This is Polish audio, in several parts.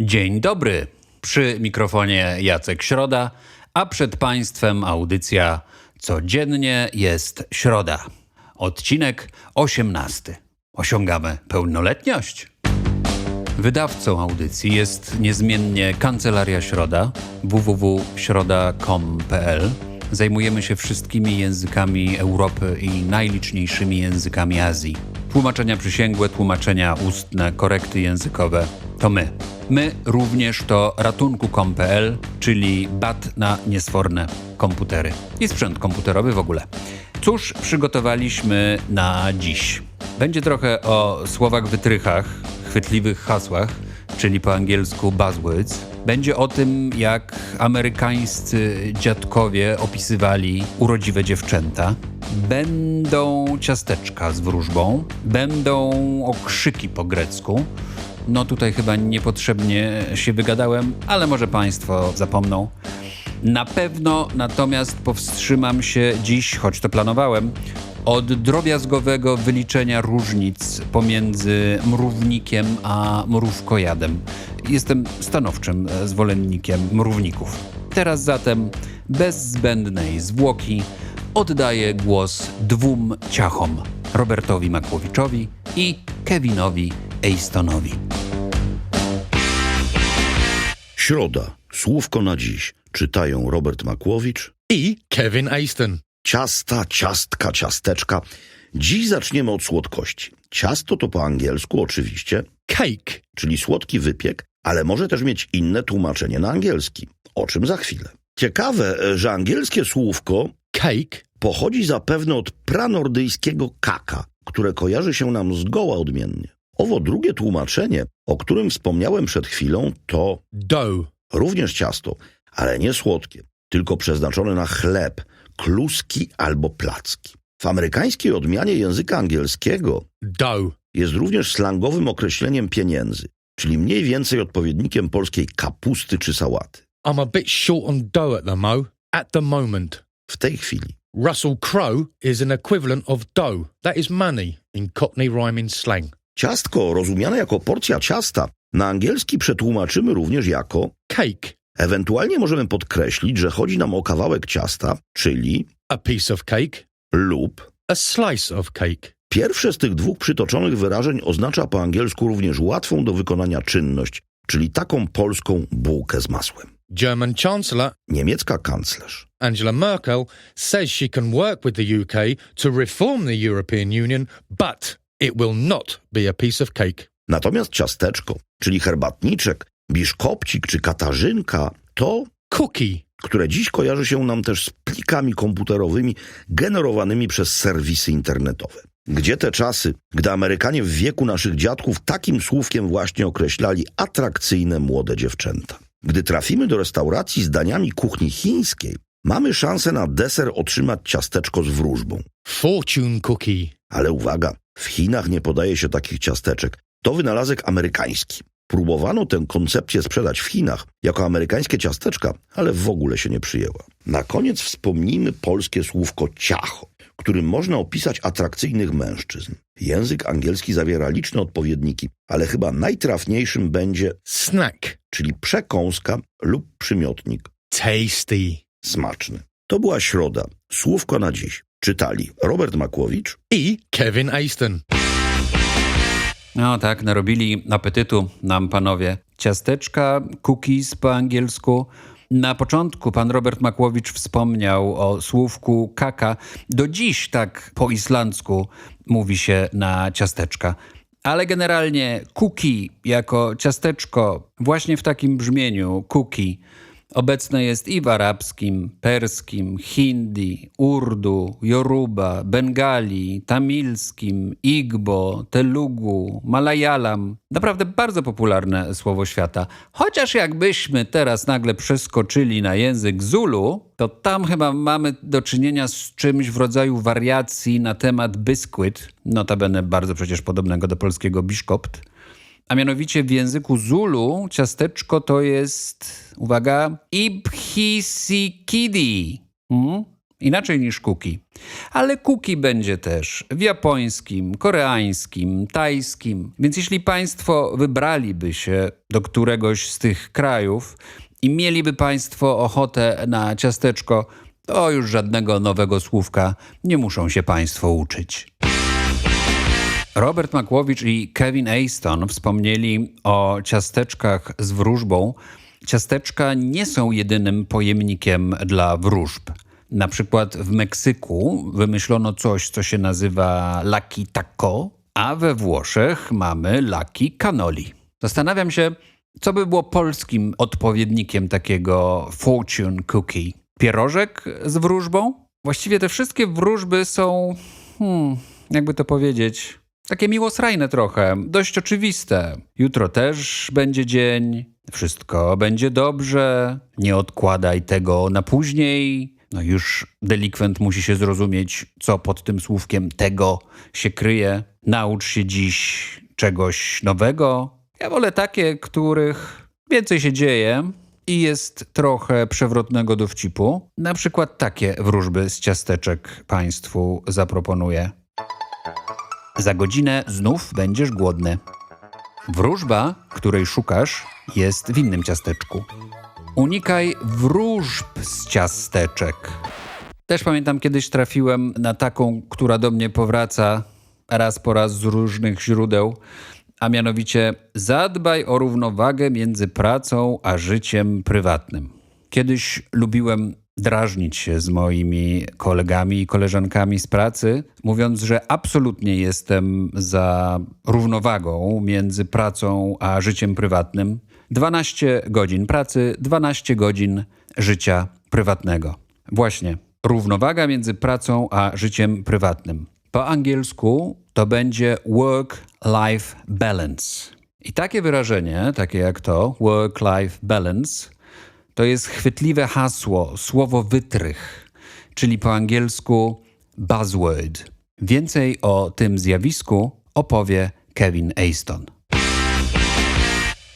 Dzień dobry. Przy mikrofonie Jacek Środa, a przed Państwem audycja Codziennie jest środa. Odcinek 18. Osiągamy pełnoletność. Wydawcą audycji jest niezmiennie Kancelaria Środa www.środa.com.pl. Zajmujemy się wszystkimi językami Europy i najliczniejszymi językami Azji. Tłumaczenia przysięgłe, tłumaczenia ustne, korekty językowe to my. My również to ratunku.com.pl, czyli bat na niesforne komputery i sprzęt komputerowy w ogóle. Cóż przygotowaliśmy na dziś? Będzie trochę o słowach wytrychach, chwytliwych hasłach, czyli po angielsku buzzwords. Będzie o tym, jak amerykańscy dziadkowie opisywali urodziwe dziewczęta. Będą ciasteczka z wróżbą, będą okrzyki po grecku. No tutaj chyba niepotrzebnie się wygadałem, ale może Państwo zapomną. Na pewno natomiast powstrzymam się dziś, choć to planowałem, od drobiazgowego wyliczenia różnic pomiędzy mrównikiem a mrówkojadem. Jestem stanowczym zwolennikiem mrówników. Teraz zatem bez zbędnej zwłoki oddaję głos dwóm ciachom: Robertowi Makłowiczowi i Kevinowi Eistonowi. Środa. Słówko na dziś. Czytają Robert Makłowicz. i Kevin Aston. Ciasta, ciastka, ciasteczka. Dziś zaczniemy od słodkości. Ciasto to po angielsku oczywiście, Cake. czyli słodki wypiek, ale może też mieć inne tłumaczenie na angielski. O czym za chwilę. Ciekawe, że angielskie słówko Cake. pochodzi zapewne od pranordyjskiego kaka, które kojarzy się nam zgoła odmiennie. Owo drugie tłumaczenie, o którym wspomniałem przed chwilą, to Dough. Również ciasto, ale nie słodkie, tylko przeznaczone na chleb, kluski albo placki. W amerykańskiej odmianie języka angielskiego Dough. jest również slangowym określeniem pieniędzy, czyli mniej więcej odpowiednikiem polskiej kapusty czy sałaty. I'm a bit short on dough at the mo. At the moment. W tej chwili. Russell Crowe is an equivalent of dough. That is money in Cockney rhyming slang. Ciastko, rozumiane jako porcja ciasta, na angielski przetłumaczymy również jako Cake. Ewentualnie możemy podkreślić, że chodzi nam o kawałek ciasta, czyli A piece of cake. lub A slice of cake. Pierwsze z tych dwóch przytoczonych wyrażeń oznacza po angielsku również łatwą do wykonania czynność, czyli taką polską bułkę z masłem. German Chancellor Niemiecka kanclerz. Angela Merkel says she can work with the UK to reform the European Union, but it will not be a piece of cake. Natomiast ciasteczko, czyli herbatniczek, biszkopcik czy katarzynka, to, Cookie. które dziś kojarzy się nam też z plikami komputerowymi generowanymi przez serwisy internetowe. Gdzie te czasy, gdy Amerykanie w wieku naszych dziadków takim słówkiem właśnie określali atrakcyjne młode dziewczęta? Gdy trafimy do restauracji z daniami kuchni chińskiej, mamy szansę na deser otrzymać ciasteczko z wróżbą. Fortune cookie. Ale uwaga, w Chinach nie podaje się takich ciasteczek. To wynalazek amerykański. Próbowano tę koncepcję sprzedać w Chinach jako amerykańskie ciasteczka, ale w ogóle się nie przyjęła. Na koniec wspomnijmy polskie słówko ciacho, którym można opisać atrakcyjnych mężczyzn. Język angielski zawiera liczne odpowiedniki, ale chyba najtrafniejszym będzie, Snack. czyli przekąska lub przymiotnik Tasty. smaczny. To była środa. Słówko na dziś. Czytali Robert Makłowicz, i Kevin Aston. No tak, narobili apetytu nam panowie. Ciasteczka, cookies po angielsku. Na początku pan Robert Makłowicz wspomniał o słówku kaka. Do dziś tak po islandzku mówi się na ciasteczka. Ale generalnie cookie jako ciasteczko właśnie w takim brzmieniu cookie Obecne jest i w arabskim, perskim, hindi, urdu, yoruba, bengali, tamilskim, igbo, telugu, malayalam. Naprawdę bardzo popularne słowo świata. Chociaż jakbyśmy teraz nagle przeskoczyli na język Zulu, to tam chyba mamy do czynienia z czymś w rodzaju wariacji na temat biscuit, notabene bardzo przecież podobnego do polskiego biszkopt. A mianowicie w języku Zulu ciasteczko to jest, uwaga, ibhisikidi. Hmm? inaczej niż cookie. Ale cookie będzie też w japońskim, koreańskim, tajskim. Więc jeśli Państwo wybraliby się do któregoś z tych krajów i mieliby Państwo ochotę na ciasteczko, to już żadnego nowego słówka nie muszą się Państwo uczyć. Robert Makłowicz i Kevin Aston wspomnieli o ciasteczkach z wróżbą. Ciasteczka nie są jedynym pojemnikiem dla wróżb. Na przykład w Meksyku wymyślono coś, co się nazywa lucky taco, a we Włoszech mamy lucky cannoli. Zastanawiam się, co by było polskim odpowiednikiem takiego fortune cookie. Pierożek z wróżbą? Właściwie te wszystkie wróżby są, hmm, jakby to powiedzieć, takie miłosrajne trochę, dość oczywiste. Jutro też będzie dzień, wszystko będzie dobrze, nie odkładaj tego na później. No już delikwent musi się zrozumieć, co pod tym słówkiem tego się kryje. Naucz się dziś czegoś nowego. Ja wolę takie, których więcej się dzieje i jest trochę przewrotnego dowcipu. Na przykład takie wróżby z ciasteczek Państwu zaproponuję. Za godzinę znów będziesz głodny. Wróżba, której szukasz, jest w innym ciasteczku. Unikaj wróżb z ciasteczek. Też pamiętam, kiedyś trafiłem na taką, która do mnie powraca raz po raz z różnych źródeł, a mianowicie zadbaj o równowagę między pracą a życiem prywatnym. Kiedyś lubiłem drażnić się z moimi kolegami i koleżankami z pracy, mówiąc, że absolutnie jestem za równowagą między pracą a życiem prywatnym. 12 godzin pracy, 12 godzin życia prywatnego. Właśnie, równowaga między pracą a życiem prywatnym. Po angielsku to będzie work-life balance. I takie wyrażenie, takie jak to, work-life balance, to jest chwytliwe hasło, słowo wytrych, czyli po angielsku buzzword. Więcej o tym zjawisku opowie Kevin Aston.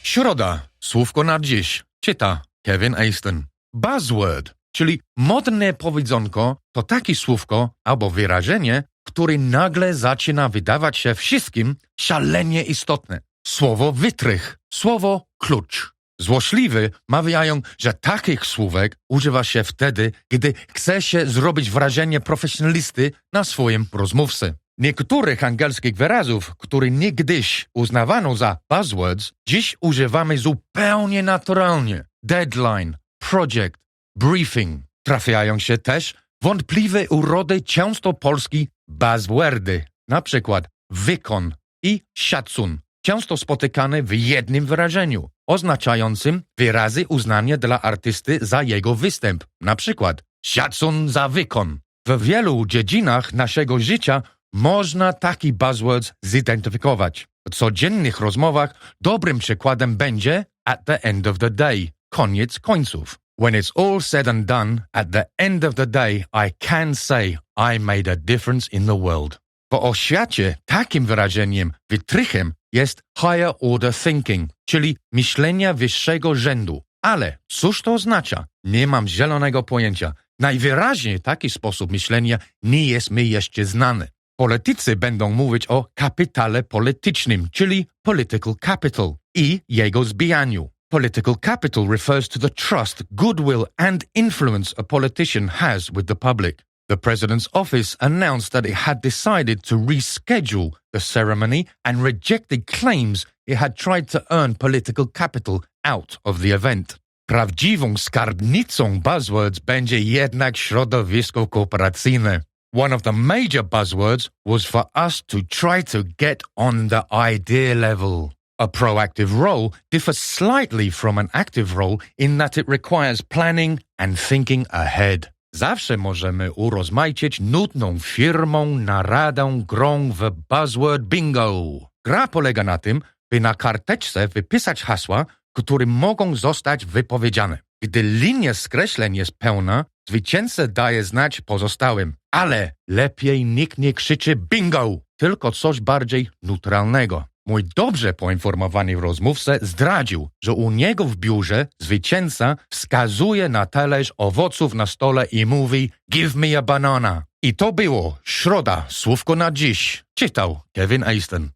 Środa, słówko na dziś, czyta Kevin Aston. Buzzword, czyli modne powiedzonko, to takie słówko albo wyrażenie, które nagle zaczyna wydawać się wszystkim szalenie istotne. Słowo wytrych, słowo klucz. Złośliwy mawiają, że takich słówek używa się wtedy, gdy chce się zrobić wrażenie profesjonalisty na swoim rozmówcy. Niektórych angielskich wyrazów, które niegdyś uznawano za buzzwords, dziś używamy zupełnie naturalnie. Deadline, project, briefing. Trafiają się też wątpliwe urody często polskie buzzwordy, na przykład wykon i szacun, często spotykane w jednym wyrażeniu, oznaczającym wyrazy uznania dla artysty za jego występ, na przykład szacun za wykon. W wielu dziedzinach naszego życia można taki buzzwords zidentyfikować. W codziennych rozmowach dobrym przykładem będzie at the end of the day, koniec końców. When it's all said and done, at the end of the day I can say I made a difference in the world. Po oświacie takim wyrażeniem, wytrychem jest higher order thinking, czyli myślenia wyższego rzędu. Ale cóż to oznacza? Nie mam zielonego pojęcia. Najwyraźniej taki sposób myślenia nie jest mi jeszcze znany. Politycy będą mówić o kapitale politycznym, czyli political capital i jego zbijaniu. Political capital refers to the trust, goodwill, and influence a politician has with the public. The president's office announced that it had decided to reschedule the ceremony and rejected claims it had tried to earn political capital out of the event. Prawdziwą skarbnicą buzzwords będzie jednak środowisko kooperacyjne. One of the major buzzwords was for us to try to get on the idea level. A proactive role differs slightly from an active role in that it requires planning and thinking ahead. Zawsze możemy urozmaicić nudną firmą, naradą, grą w buzzword bingo. Gra polega na tym, by na karteczce wypisać hasła, które mogą zostać wypowiedziane. Gdy linia skreśleń jest pełna, zwycięzca daje znać pozostałym. Ale lepiej nikt nie krzyczy bingo, tylko coś bardziej neutralnego. Mój dobrze poinformowany rozmówca zdradził, że u niego w biurze zwycięzca wskazuje na talerz owoców na stole i mówi Give me a banana. I to było środa, słówko na dziś. Czytał Kevin Easton.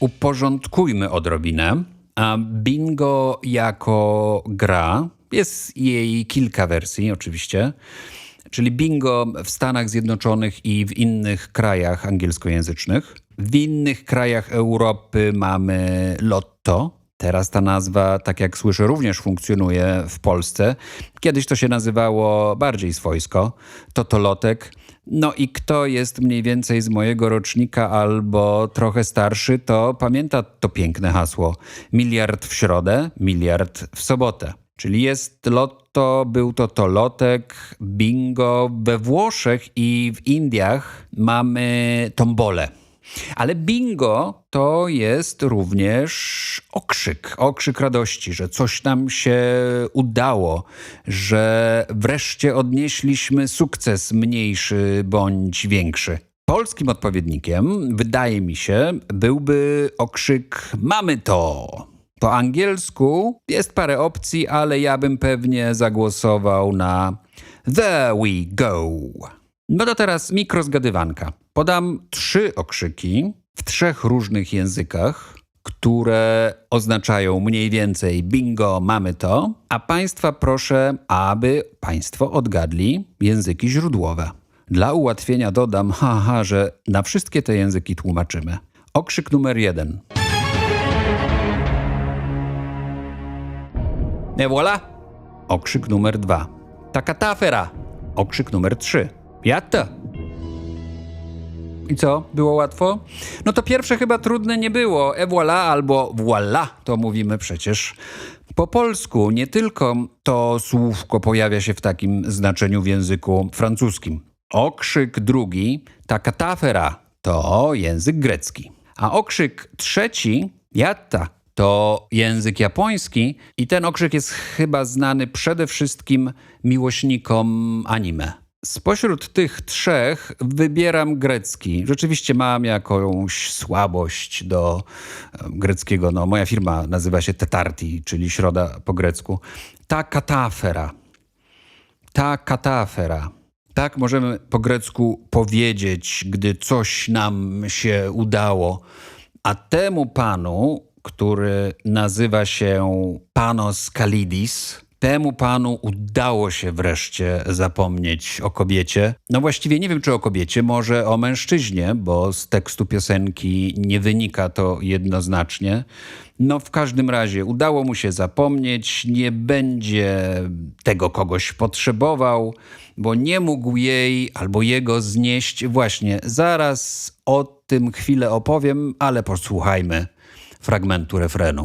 Uporządkujmy odrobinę. A bingo jako gra, jest jej kilka wersji oczywiście, czyli bingo w Stanach Zjednoczonych i w innych krajach angielskojęzycznych. W innych krajach Europy mamy lotto. Teraz ta nazwa, tak jak słyszę, również funkcjonuje w Polsce. Kiedyś to się nazywało bardziej swojsko, totolotek. No i kto jest mniej więcej z mojego rocznika albo trochę starszy, to pamięta to piękne hasło. Miliard w środę, miliard w sobotę. Czyli jest lotto, był to tolotek, bingo. We Włoszech i w Indiach mamy tombolę. Ale bingo to jest również okrzyk, okrzyk radości, że coś nam się udało, że wreszcie odnieśliśmy sukces mniejszy bądź większy. Polskim odpowiednikiem, wydaje mi się, byłby okrzyk Mamy to! Po angielsku jest parę opcji, ale ja bym pewnie zagłosował na There we go. No to teraz mikrozgadywanka. Podam trzy okrzyki w trzech różnych językach, które oznaczają mniej więcej bingo, mamy to, a Państwa proszę, aby Państwo odgadli języki źródłowe. Dla ułatwienia dodam, haha, że na wszystkie te języki tłumaczymy. Okrzyk numer jeden. Et voilà! Okrzyk numer dwa. Taka tafera! Okrzyk numer trzy. Jatta! I co? Było łatwo? No to pierwsze chyba trudne nie było. E voilà albo voilà, to mówimy przecież po polsku. Nie tylko to słówko pojawia się w takim znaczeniu w języku francuskim. Okrzyk drugi, ta katafera, to język grecki. A okrzyk trzeci, jatta, to język japoński i ten okrzyk jest chyba znany przede wszystkim miłośnikom anime. Spośród tych trzech wybieram grecki. Rzeczywiście mam jakąś słabość do greckiego. No, moja firma nazywa się Tetarti, czyli środa po grecku. Ta katafera. Ta katafera. Tak możemy po grecku powiedzieć, gdy coś nam się udało. A temu panu, który nazywa się Panos Kalidis, temu panu udało się wreszcie zapomnieć o kobiecie. No właściwie nie wiem, czy o kobiecie, może o mężczyźnie, bo z tekstu piosenki nie wynika to jednoznacznie. No w każdym razie udało mu się zapomnieć, nie będzie tego kogoś potrzebował, bo nie mógł jej albo jego znieść. Właśnie, zaraz o tym chwilę opowiem, ale posłuchajmy fragmentu refrenu.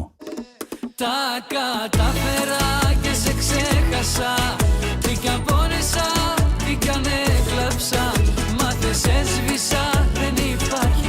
Τα κατάφερα και σε ξέχασα Τι κι αν πόνεσα, τι κι αν έκλαψα Μάθες έσβησα, δεν υπάρχεις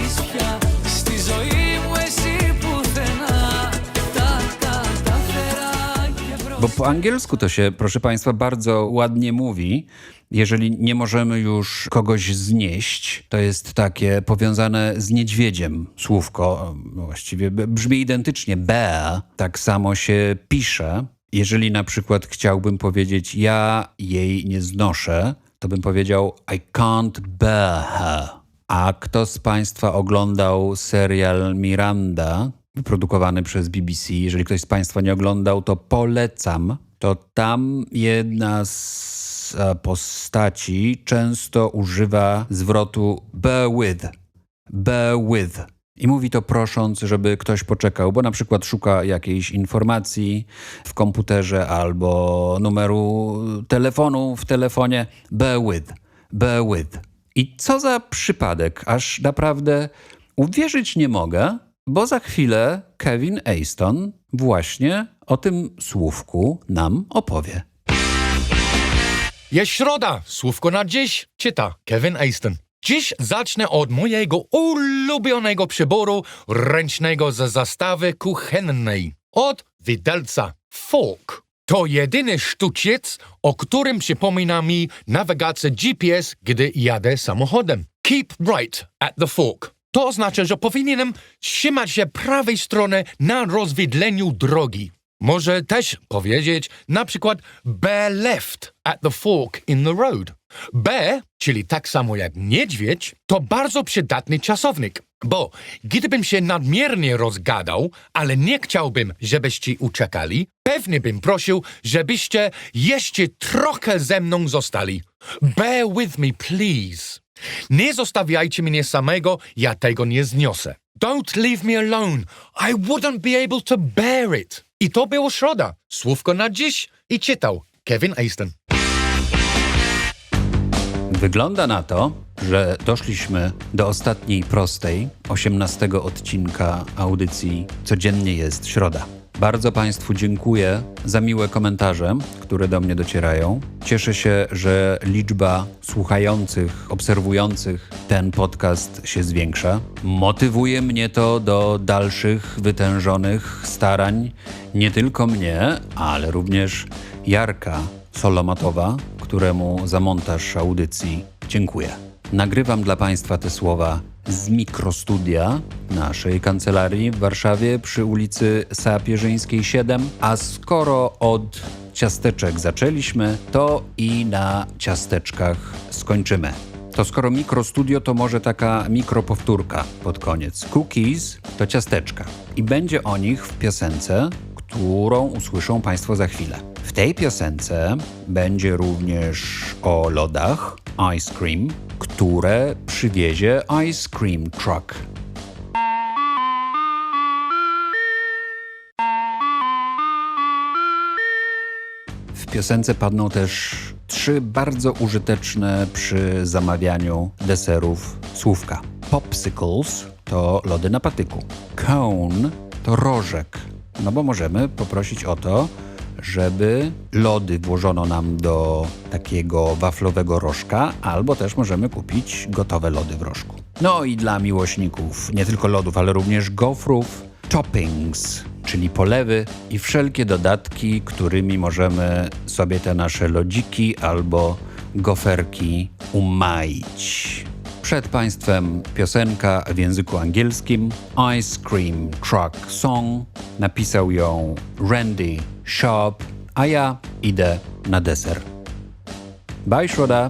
Bo po angielsku to się, proszę Państwa, bardzo ładnie mówi. Jeżeli nie możemy już kogoś znieść, to jest takie powiązane z niedźwiedziem słówko. no Właściwie brzmi identycznie. Bear tak samo się pisze. Jeżeli na przykład chciałbym powiedzieć, ja jej nie znoszę, to bym powiedział I can't bear her. A kto z Państwa oglądał serial Miranda, wyprodukowany przez BBC? Jeżeli ktoś z Państwa nie oglądał, to polecam. To tam jedna z e, postaci często używa zwrotu bear with. Bear with. I mówi to prosząc, żeby ktoś poczekał, bo na przykład szuka jakiejś informacji w komputerze albo numeru telefonu w telefonie. Bear with, bear with. I co za przypadek, aż naprawdę uwierzyć nie mogę, bo za chwilę Kevin Aston właśnie o tym słówku nam opowie. Jest środa, słówko na dziś, czyta Kevin Aston. Dziś zacznę od mojego ulubionego przyboru ręcznego z zastawy kuchennej. Od widelca fork. To jedyny sztuciec, o którym przypomina mi nawigacja GPS, gdy jadę samochodem. Keep right at the fork. To oznacza, że powinienem trzymać się prawej strony na rozwidleniu drogi. Może też powiedzieć na przykład bear left at the fork in the road. Bear, czyli tak samo jak niedźwiedź, to bardzo przydatny czasownik, bo gdybym się nadmiernie rozgadał, ale nie chciałbym, żebyście uciekali, pewnie bym prosił, żebyście jeszcze trochę ze mną zostali. Bear with me, please. Nie zostawiajcie mnie samego, ja tego nie zniosę. Don't leave me alone. I wouldn't be able to bear it. I to było środa. Słówko na dziś i czytał Kevin Aston. Wygląda na to, że doszliśmy do ostatniej prostej, 18 odcinka audycji Codziennie jest środa. Bardzo Państwu dziękuję za miłe komentarze, które do mnie docierają. Cieszę się, że liczba słuchających, obserwujących ten podcast się zwiększa. Motywuje mnie to do dalszych, wytężonych starań nie tylko mnie, ale również Jarka Solomatowa, któremu za montaż audycji dziękuję. Nagrywam dla Państwa te słowa z mikrostudia naszej kancelarii w Warszawie przy ulicy Sapieżyńskiej 7, a skoro od ciasteczek zaczęliśmy, to i na ciasteczkach skończymy. To skoro mikrostudio, to może taka mikropowtórka pod koniec. Cookies to ciasteczka. I będzie o nich w piosence, którą usłyszą Państwo za chwilę. W tej piosence będzie również o lodach, ice cream, które przywiezie ice cream truck. W piosence padną też trzy bardzo użyteczne przy zamawianiu deserów słówka. Popsicles to lody na patyku. Cone to rożek, no bo możemy poprosić o to, żeby lody włożono nam do takiego waflowego rożka, albo też możemy kupić gotowe lody w rożku. No i dla miłośników nie tylko lodów, ale również gofrów, toppings, czyli polewy i wszelkie dodatki, którymi możemy sobie te nasze lodziki albo goferki umaić. Przed Państwem piosenka w języku angielskim Ice Cream Truck Song. Napisał ją Randy Sharp, a ja idę na deser. Bye, Środa!